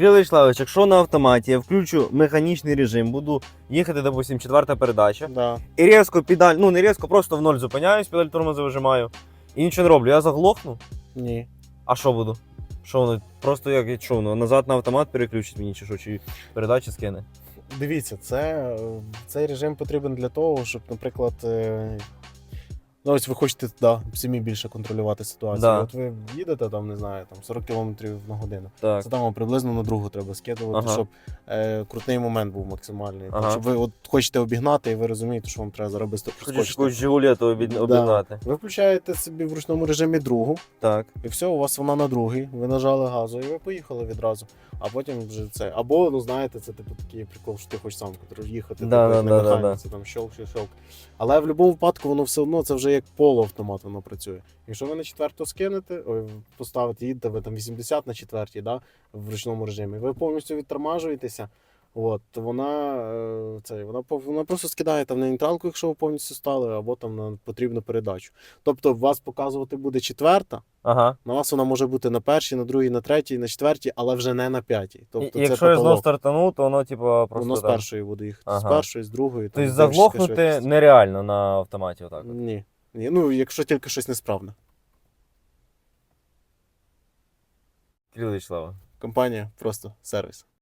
Кирило Вячеславович, якщо на автоматі я включу механічний режим, буду їхати, допустим, четверта передача, Да. і різко педаль, ну не різко, просто в ноль зупиняюсь, педаль тормоза вижимаю, і нічого не роблю, я заглохну. Ні. А що буду? Що воно? Просто як що воно? Назад на автомат переключить мені чи що, чи передачі скине? Дивіться, це, цей режим потрібен для того, щоб, наприклад, е, ну ось ви хочете да, самі більше контролювати ситуацію. Да. От ви їдете там, не знаю, там 40 км на годину. Так. Це там вам приблизно на другу треба скидувати, Ага. щоб е, крутний момент був максимальний. Ага. Щоб ви от хочете обігнати, і ви розумієте, що вам треба зараз якусь Жигулету обід- Да. обігнати. Ви включаєте собі в ручному режимі другу, Так. і все, у вас вона на другий. Ви нажали газу, і ви поїхали відразу. А потім вже це. Або, ну знаєте, це типу такий прикол, що ти хочеш сам їхати, Да, типу, да, да, да, механіці, там щелк, щелк. Але в будь-якому випадку воно все одно це вже як полуавтомат воно працює. Якщо ви на четверту скинете, ой, поставите, їдете ви там 80 на четвертій, да, в ручному режимі, ви повністю відтормажуєтеся. От, то вона, е, це, вона, вона просто скидає там на нейтралку, якщо ви повністю стали, або там на потрібну передачу. Тобто, вас показувати буде четверта, Ага. на вас вона може бути на першій, на другій, на третій, на четвертій, але вже не на п'ятій. Тобто і якщо я знов стартану, то воно, типу, просто. Воно з першої буде їхати. З першої, з другої. Тобто заглохнути нереально на автоматі, отак. Ні. Ні. Ну, якщо тільки щось несправне. Вячеславович. Компанія просто сервіс.